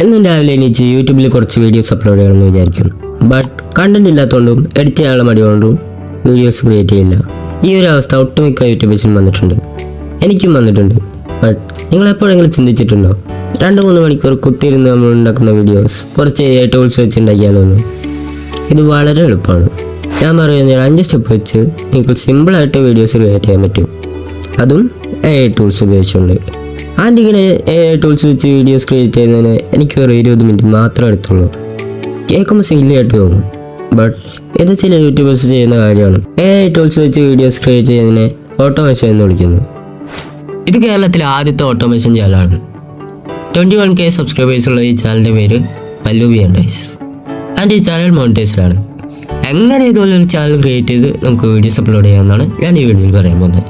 എന്നും രാവിലെ എണീച്ച് യൂട്യൂബിൽ കുറച്ച് വീഡിയോസ് അപ്ലോഡ് ചെയ്യണമെന്ന് വിചാരിക്കും. ബട്ട് കണ്ടന്റ് ഇല്ലാത്തതുകൊണ്ടും എഡിറ്റ് ചെയ്യാനുള്ള മടി കൊണ്ടും വീഡിയോസ് ക്രിയേറ്റ് ചെയ്യില്ല. ഈ ഒരു അവസ്ഥ ഒട്ടുമിക്ക യൂട്യൂബേഴ്സിനും വന്നിട്ടുണ്ട്. എനിക്കും വന്നിട്ടുണ്ട്. ബട്ട് നിങ്ങൾ എപ്പോഴെങ്കിലും ചിന്തിച്ചിട്ടുണ്ടോ? രണ്ട് മൂന്ന് മണിക്കൂർ കുത്തിയിരുന്ന് നമ്മൾ ഉണ്ടാക്കുന്ന വീഡിയോസ് കുറച്ച് എ ടൂൾസ് വെച്ച് ഉണ്ടാക്കിയാലോന്ന് ഇത് വളരെ എളുപ്പമാണ്. ഞാൻ പറയുന്ന അഞ്ച് സ്റ്റെപ്പ് വെച്ച് നിങ്ങൾക്ക് സിമ്പിളായിട്ട് വീഡിയോസ് ക്രിയേറ്റ് ചെയ്യാൻ പറ്റും. അതും എ ടൂൾസ് ഉപയോഗിച്ചുകൊണ്ട്. ആദ്യം ഇങ്ങനെ എ ടൂൾസ് വെച്ച് വീഡിയോസ് ക്രിയേറ്റ് ചെയ്യുന്നതിന് എനിക്ക് ഒരു ഇരുപത് മിനിറ്റ് മാത്രമേ എടുത്തുള്ളൂ. കേൾക്കുമ്പോൾ സില്ലിയായിട്ട് തോന്നും ബട്ട് ഇത് ചില യൂട്യൂബേഴ്സ് ചെയ്യുന്ന കാര്യമാണ്. എ ടൂൾസ് വെച്ച് വീഡിയോസ് ക്രിയേറ്റ് ചെയ്യുന്നതിന് ഓട്ടോമേഷൻ എന്ന് വിളിക്കുന്നു. ഇത് കേരളത്തിലെ ആദ്യത്തെ ഓട്ടോമേഷൻ ചാനലാണ് ട്വന്റി വൺ കെ സബ്സ്ക്രൈബേഴ്സ് ഉള്ള ഈ ചാനലിന്റെ പേര് മല്ലൂബി ആൻഡേഴ്സ് ആൻഡ് ഈ ചാനൽ മോണിറ്റൈസ്ഡാണ് എങ്ങനെ ഇതുപോലെ ഒരു ചാനൽ ക്രിയേറ്റ് ചെയ്ത് നമുക്ക് വീഡിയോസ് അപ്ലോഡ് ചെയ്യാമെന്നാണ് ഞാൻ ഈ വീഡിയോയിൽ പറയാൻ പോകുന്നത്.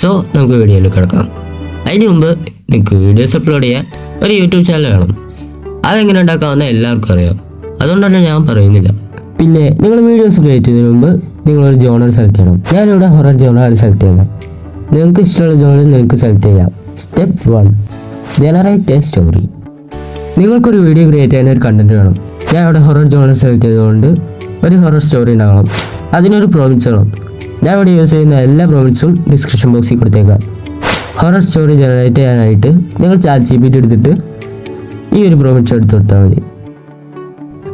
സോ നമുക്ക് വീഡിയോയിൽ കിടക്കാം. അതിന് മുമ്പ് നിങ്ങൾക്ക് വീഡിയോസ് അപ്ലോഡ് ചെയ്യാൻ ഒരു യൂട്യൂബ് ചാനൽ വേണം. അതെങ്ങനെ ഉണ്ടാക്കാമെന്ന് എല്ലാവർക്കും അറിയാം. അതുകൊണ്ടാണ് ഞാൻ പറയുന്നില്ല. പിന്നെ നിങ്ങൾ വീഡിയോസ് ക്രിയേറ്റ് ചെയ്യുന്നതിന് മുമ്പ് നിങ്ങളൊരു ജോണർ സെലക്ട് ചെയ്യണം. ഞാനിവിടെ ഹൊറർ ജോണറാണ് സെലക്ട് ചെയ്യുന്നത്. നിങ്ങൾക്ക് ഇഷ്ടമുള്ള ജോണർ നിങ്ങൾക്ക് സെലക്ട് ചെയ്യാം. Step one generate a story നിങ്ങൾക്കൊരു വീഡിയോ ക്രിയേറ്റ് ചെയ്യാൻ ഒരു കണ്ടന്റ് വേണം. ഞാൻ ഇവിടെ ഹൊറർ ജോണർ സെലക്ട് ചെയ്തുകൊണ്ട് ഒരു ഹൊറർ സ്റ്റോറി ഉണ്ടാകണം. അതിനൊരു പ്രോമിസ് വേണം. ഞാൻ ഇവിടെ യൂസ് ചെയ്യുന്ന എല്ലാ പ്രോമിസും ഡിസ്ക്രിപ്ഷൻ ബോക്സിൽ കൊടുത്തേക്കാം. ഹൊറർ സ്റ്റോറി ജനറേറ്റ് ചെയ്യാനായിട്ട് നിങ്ങൾ ചാറ്റ് ജി പി ടി എടുത്തിട്ട് ഈ ഒരു പ്രോമിറ്റ് എടുത്ത് കൊടുത്താൽ മതി.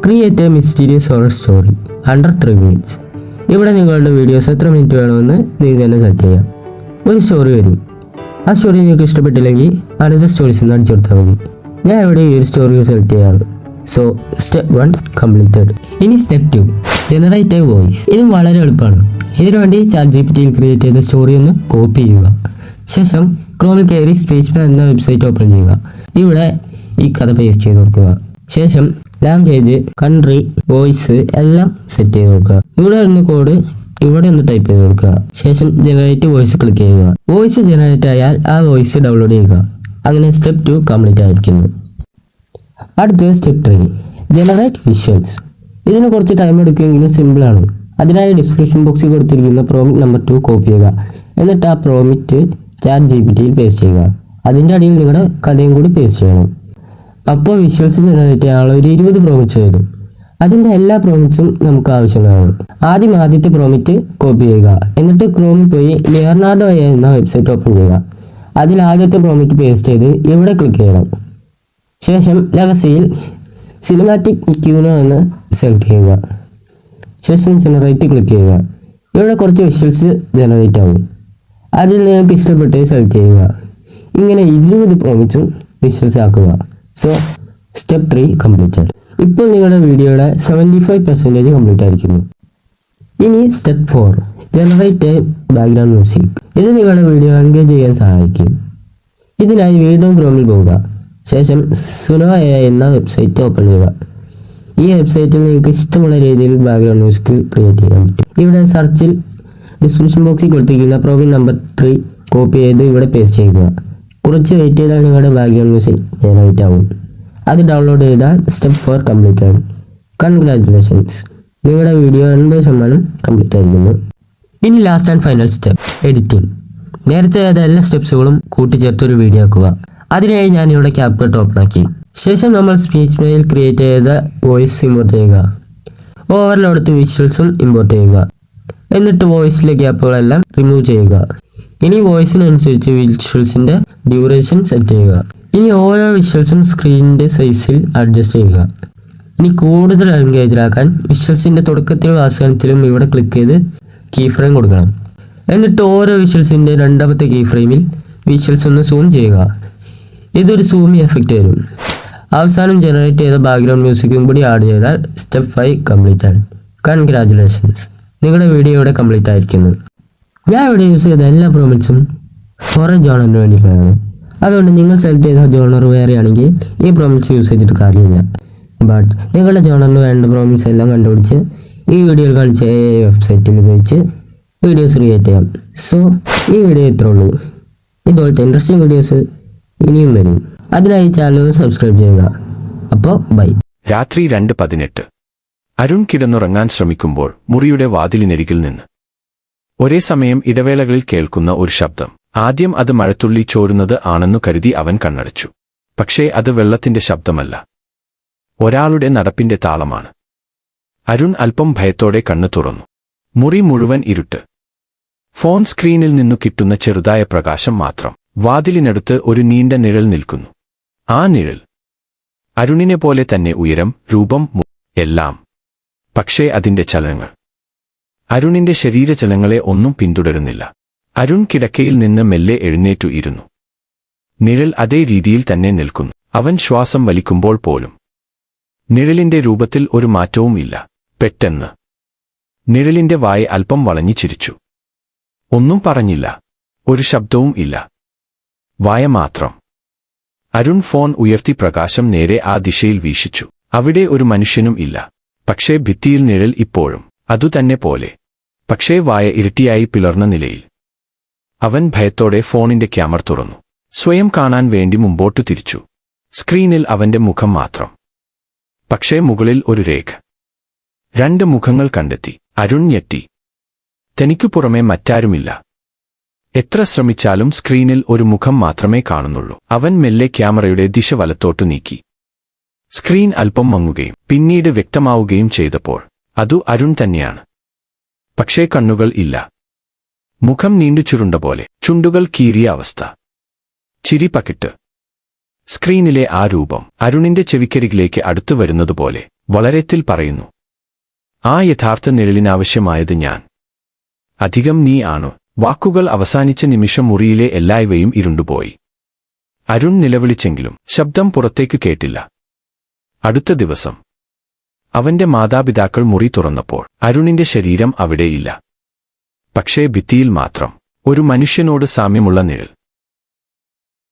Create a mysterious horror story under three minutes ഇവിടെ നിങ്ങളുടെ വീഡിയോസ് എത്ര മിനിറ്റ് വേണമെന്ന് നിങ്ങൾക്ക് തന്നെ സെറ്റ് ചെയ്യാം. ഒരു സ്റ്റോറി വരും. ആ സ്റ്റോറി നിങ്ങൾക്ക് ഇഷ്ടപ്പെട്ടില്ലെങ്കിൽ അടുത്ത സ്റ്റോറീസ് നിന്ന് അടിച്ചു കൊടുത്താൽ മതി. ഞാൻ ഇവിടെ ഈ ഒരു സ്റ്റോറി സെലക്ട് ചെയ്യാണ്. സോ സ്റ്റെപ്പ് വൺ കംപ്ലീറ്റഡ് ഇനി step two generate a voice ഇതും വളരെ എളുപ്പമാണ്. ഇതിനുവേണ്ടി ചാറ്റ് ജി പി ടിയിൽ ക്രിയേറ്റ് ചെയ്ത സ്റ്റോറി ഒന്ന് കോപ്പി ചെയ്യുക. ശേഷം ക്രോമിൽ കയറി സ്പേസ്മാൻ എന്ന വെബ്സൈറ്റ് ഓപ്പൺ ചെയ്യുക. ഇവിടെ ഈ കഥ പേസ്റ്റ് ചെയ്ത് കൊടുക്കുക. ശേഷം ലാംഗ്വേജ് കൺട്രി വോയിസ് എല്ലാം സെറ്റ് ചെയ്ത് കൊടുക്കുക. ഇവിടെ വരുന്ന കോഡ് ഇവിടെ ഒന്ന് ടൈപ്പ് ചെയ്ത് കൊടുക്കുക. ശേഷം ജനറേറ്റ് വോയിസ് ക്ലിക്ക് ചെയ്യുക. വോയിസ് ജനറേറ്റ് ആയാൽ ആ വോയിസ് ഡൗൺലോഡ് ചെയ്യുക. അങ്ങനെ സ്റ്റെപ്പ് ടു കംപ്ലീറ്റ് ആയിരിക്കുന്നു. അടുത്തത് സ്റ്റെപ്പ് ത്രീ ജനറേറ്റ് വിഷ്വൽസ് ഇതിന് കുറച്ച് ടൈം എടുക്കുമെങ്കിലും സിമ്പിളാണ് അതിനായി ഡിസ്ക്രിപ്ഷൻ ബോക്സിൽ കൊടുത്തിരിക്കുന്ന പ്രോമിറ്റ് നമ്പർ ടു കോപ്പി ചെയ്യുക. എന്നിട്ട് ആ പ്രോമിറ്റ് ചാറ്റ് ജി പി ടിയിൽ പേസ്റ്റ് ചെയ്യുക. അതിന്റെ അടിയിൽ നിങ്ങളുടെ കഥയും കൂടി പേസ്റ്റ് ചെയ്യണം. അപ്പോൾ വിഷ്വൽസ് ജനറേറ്റ് ചെയ്യാനുള്ള ഒരു ഇരുപത് പ്രോമിറ്റ്സ് വരും അതിന്റെ എല്ലാ പ്രോമിറ്റ്സും നമുക്ക് ആവശ്യമുള്ളതാണ് ആദ്യം ആദ്യത്തെ പ്രോമിറ്റ് കോപ്പി ചെയ്യുക. എന്നിട്ട് ക്രോമിൽ പോയി ലിയർനാർഡോ എന്ന വെബ്സൈറ്റ് ഓപ്പൺ ചെയ്യുക. അതിൽ ആദ്യത്തെ പ്രോമിറ്റ് പേസ്റ്റ് ചെയ്ത് ഇവിടെ ക്ലിക്ക് ചെയ്യണം. ശേഷം ലഹസിയിൽ സിനിമാറ്റിക് ക്യൂനോ എന്ന് സെലക്ട് ചെയ്യുക. ശേഷം ജനറേറ്റ് ക്ലിക്ക് ചെയ്യുക. ഇവിടെ കുറച്ച് വിഷ്വൽസ് ജനറേറ്റ് ആവും. അതിൽ നിങ്ങൾക്ക് ഇഷ്ടപ്പെട്ടത് സെലക്ട് ചെയ്യുക. ഇങ്ങനെ ഇരുപത് പ്രോമിച്ചും വിഷ്വൽസ് ആക്കുക സോ സ്റ്റെപ്പ് ത്രീ കംപ്ലീറ്റഡ് ഇപ്പോൾ നിങ്ങളുടെ വീഡിയോയുടെ സെവന്റി ഫൈവ് പെർസെന്റേജ് കംപ്ലീറ്റ് ആയിരിക്കുന്നു. ഇനി step four generate background music ഇത് നിങ്ങളുടെ വീഡിയോ എൻഗേജ് ചെയ്യാൻ സഹായിക്കും. ഇതിനായി വീണ്ടും ക്രോമിൽ പോവുക. ശേഷം സുനോ എ എന്ന വെബ്സൈറ്റ് ഓപ്പൺ ചെയ്യുക. ഈ വെബ്സൈറ്റിൽ നിങ്ങൾക്ക് ഇഷ്ടമുള്ള രീതിയിൽ ബാക്ക്ഗ്രൗണ്ട് മ്യൂസിക് ക്രിയേറ്റ് ചെയ്യാൻ പറ്റും. ഇവിടെ സെർച്ചിൽ ഡിസ്ക്രിപ്ഷൻ ബോക്സിൽ കൊടുത്തിരിക്കുന്ന പ്രോബ്ലം നമ്പർ ത്രീ കോപ്പി ചെയ്ത് ഇവിടെ പേസ്റ്റ് ചെയ്യുക. കുറച്ച് വെയിറ്റ് ചെയ്താൽ നിങ്ങളുടെ ബാക്ക്ഗ്രൗണ്ട് മ്യൂസിക് ജനറേറ്റ് ആവും. അത് ഡൗൺലോഡ് ചെയ്താൽ സ്റ്റെപ്പ് ഫോർ കംപ്ലീറ്റ് ആവും കൺഗ്രാറ്റുലേഷൻസ് നിങ്ങളുടെ വീഡിയോ എൺപത് ശതമാനം കംപ്ലീറ്റ് ആയിരിക്കുന്നു. ഇനി last and final step editing നേരത്തെ ചെയ്ത എല്ലാ സ്റ്റെപ്സുകളും കൂട്ടിച്ചേർത്ത് ഒരു വീഡിയോ ആക്കുക. അതിനായി ഞാൻ ഇവിടെ ക്യാപ്കട്ട് ഓപ്പൺ ആക്കി. ശേഷം നമ്മൾ സ്പീച്ച് മെയിൽ ക്രിയേറ്റ് ചെയ്ത വോയിസ് ഇമ്പോർട്ട് ചെയ്യുക. ഓവർലോഡത്ത് വിഷ്വൽസും ഇമ്പോർട്ട് ചെയ്യുക. എന്നിട്ട് വോയിസിലെ ഗ്യാപ്പുകളെല്ലാം റിമൂവ് ചെയ്യുക. ഇനി വോയിസിനനുസരിച്ച് വിഷ്വൽസിന്റെ ഡ്യൂറേഷൻ സെറ്റ് ചെയ്യുക. ഇനി ഓരോ വിഷ്വൽസും സ്ക്രീനിന്റെ സൈസിൽ അഡ്ജസ്റ്റ് ചെയ്യുക. ഇനി കൂടുതൽ എൻഗേജിലാക്കാൻ വിഷ്വൽസിന്റെ തുടക്കത്തിലും അവസാനത്തിലും ഇവിടെ ക്ലിക്ക് ചെയ്ത് കീ ഫ്രെയിം കൊടുക്കണം. എന്നിട്ട് ഓരോ വിഷ്വൽസിന്റെ രണ്ടാമത്തെ കീ ഫ്രെയിമിൽ വിഷ്വൽസ് ഒന്ന് സൂം ചെയ്യുക. ഇതൊരു സൂമി എഫക്റ്റ് വരും. അവസാനം ജനറേറ്റ് ചെയ്ത ബാക്ക്ഗ്രൗണ്ട് മ്യൂസിക്കും കൂടി ആഡ് ചെയ്താൽ സ്റ്റെപ്പ് ഫൈവ് കംപ്ലീറ്റ് ആണ്. കൺഗ്രാറ്റുലേഷൻസ് നിങ്ങളുടെ വീഡിയോ ഇവിടെ കംപ്ലീറ്റ് ആയിരിക്കുന്നു. ഞാൻ ഇവിടെ യൂസ് ചെയ്ത എല്ലാ പ്രോമിറ്റ്സും ഫോറൻ ജോണറിന് വേണ്ടിയിട്ടുള്ളതാണ്. അതുകൊണ്ട് നിങ്ങൾ സെലക്ട് ചെയ്ത ജോണർ വേറെയാണെങ്കിൽ ഈ പ്രോമിറ്റ്സ് യൂസ് ചെയ്തിട്ട് കാര്യമില്ല. ബട്ട് നിങ്ങളുടെ ജോണറിന് വേണ്ട പ്രോമിറ്റ്സ് എല്ലാം കണ്ടുപിടിച്ച് ഈ വീഡിയോയിൽ കാണിച്ച വെബ്സൈറ്റിൽ ഉപയോഗിച്ച് വീഡിയോസ് ക്രിയേറ്റ് ചെയ്യാം. സോ ഈ വീഡിയോ ഇത്രേ ഉള്ളൂ. ഇതുപോലത്തെ ഇൻട്രസ്റ്റിംഗ് വീഡിയോസ് ഇനിയും വരും. അതിനായി ചാനൽ സബ്സ്ക്രൈബ് ചെയ്യുക. അപ്പോൾ ബൈ രാത്രി രണ്ട് പതിനെട്ട്. അരുൺ കിടന്നുറങ്ങാൻ ശ്രമിക്കുമ്പോൾ മുറിയുടെ വാതിലിനരികിൽ നിന്ന്. ഒരേ സമയം ഇടവേളകളിൽ കേൾക്കുന്ന ഒരു ശബ്ദം. ആദ്യം അത് മഴത്തുള്ളി ചോരുന്നത് ആണെന്നു കരുതി അവൻ കണ്ണടച്ചു. പക്ഷേ അത് വെള്ളത്തിന്റെ ശബ്ദമല്ല. ഒരാളുടെ നടപ്പിന്റെ താളമാണ്. അരുൺ അല്പം ഭയത്തോടെ കണ്ണു തുറന്നു. മുറി മുഴുവൻ ഇരുട്ട്. ഫോൺ സ്ക്രീനിൽ നിന്നു കിട്ടുന്ന ചെറുതായ പ്രകാശം മാത്രം. വാതിലിനടുത്ത് ഒരു നീണ്ട നിഴൽ നിൽക്കുന്നു. ആ നിഴൽ. അരുണിനെ പോലെ തന്നെ ഉയരം രൂപം എല്ലാം. പക്ഷേ അതിന്റെ ചലനങ്ങൾ. അരുണിന്റെ ശരീരചലങ്ങളെ ഒന്നും പിന്തുടരുന്നില്ല. അരുൺ കിടക്കയിൽ നിന്ന് മെല്ലെ എഴുന്നേറ്റു ഇരുന്നു. നിഴൽ അതേ രീതിയിൽ തന്നെ നിൽക്കുന്നു. അവൻ ശ്വാസം വലിക്കുമ്പോൾ പോലും. നിഴലിന്റെ രൂപത്തിൽ ഒരു മാറ്റവും ഇല്ല. പെട്ടെന്ന്. നിഴലിന്റെ വായ അല്പം വളഞ്ഞു ചിരിച്ചു. ഒന്നും പറഞ്ഞില്ല. ഒരു ശബ്ദവും ഇല്ല. വായ മാത്രം. അരുൺ ഫോൺ ഉയർത്തി പ്രകാശം നേരെ ആ ദിശയിൽ വീശിച്ചു. അവിടെ ഒരു മനുഷ്യനും ഇല്ല. പക്ഷേ ഭിത്തിയിൽ നിഴൽ ഇപ്പോഴും അതുതന്നെ പോലെ. പക്ഷേ വായ ഇരട്ടിയായി പിളർന്ന നിലയിൽ. അവൻ ഭയത്തോടെ ഫോണിന്റെ ക്യാമറ തുറന്നു. സ്വയം കാണാൻ വേണ്ടി മുമ്പോട്ടു തിരിച്ചു. സ്ക്രീനിൽ അവന്റെ മുഖം മാത്രം. പക്ഷേ മുകളിൽ ഒരു രേഖ. രണ്ട് മുഖങ്ങൾ കണ്ടെത്തി. അരുൺ ഞെട്ടി. തനിക്കു പുറമെ മറ്റാരുമില്ല. എത്ര ശ്രമിച്ചാലും സ്ക്രീനിൽ ഒരു മുഖം മാത്രമേ കാണുന്നുള്ളൂ. അവൻ മെല്ലെ ക്യാമറയുടെ ദിശ വലത്തോട്ടു നീക്കി. സ്ക്രീൻ അല്പം മങ്ങുകയും പിന്നീട് വ്യക്തമാവുകയും ചെയ്തപ്പോൾ അതു അരുൺ തന്നെയാണ്. പക്ഷേ കണ്ണുകൾ ഇല്ല. മുഖം നീണ്ടു ചുരുണ്ട പോലെ ചുണ്ടുകൾ കീറിയ അവസ്ഥ. ചിരി പകിട്ട്. സ്ക്രീനിലെ ആ രൂപം അരുണിന്റെ ചെവിക്കരികിലേക്ക് അടുത്തു വരുന്നതുപോലെ വളരെത്തിൽ പറയുന്നു. ആ യഥാർത്ഥ നിഴലിനാവശ്യമായത് ഞാൻ. അധികം നീ ആണു. വാക്കുകൾ അവസാനിച്ച നിമിഷം മുറിയിലെ എല്ലായ്വയും ഇരുണ്ടുപോയി. അരുൺ നിലവിളിച്ചെങ്കിലും ശബ്ദം പുറത്തേക്ക് കേട്ടില്ല. അടുത്ത ദിവസം. അവന്റെ മാതാപിതാക്കൾ മുറി തുറന്നപ്പോൾ അരുണിന്റെ ശരീരം അവിടെയില്ല പക്ഷേ ഭിത്തിയിൽ മാത്രം. ഒരു മനുഷ്യനോട് സാമ്യമുള്ള നിഴൽ.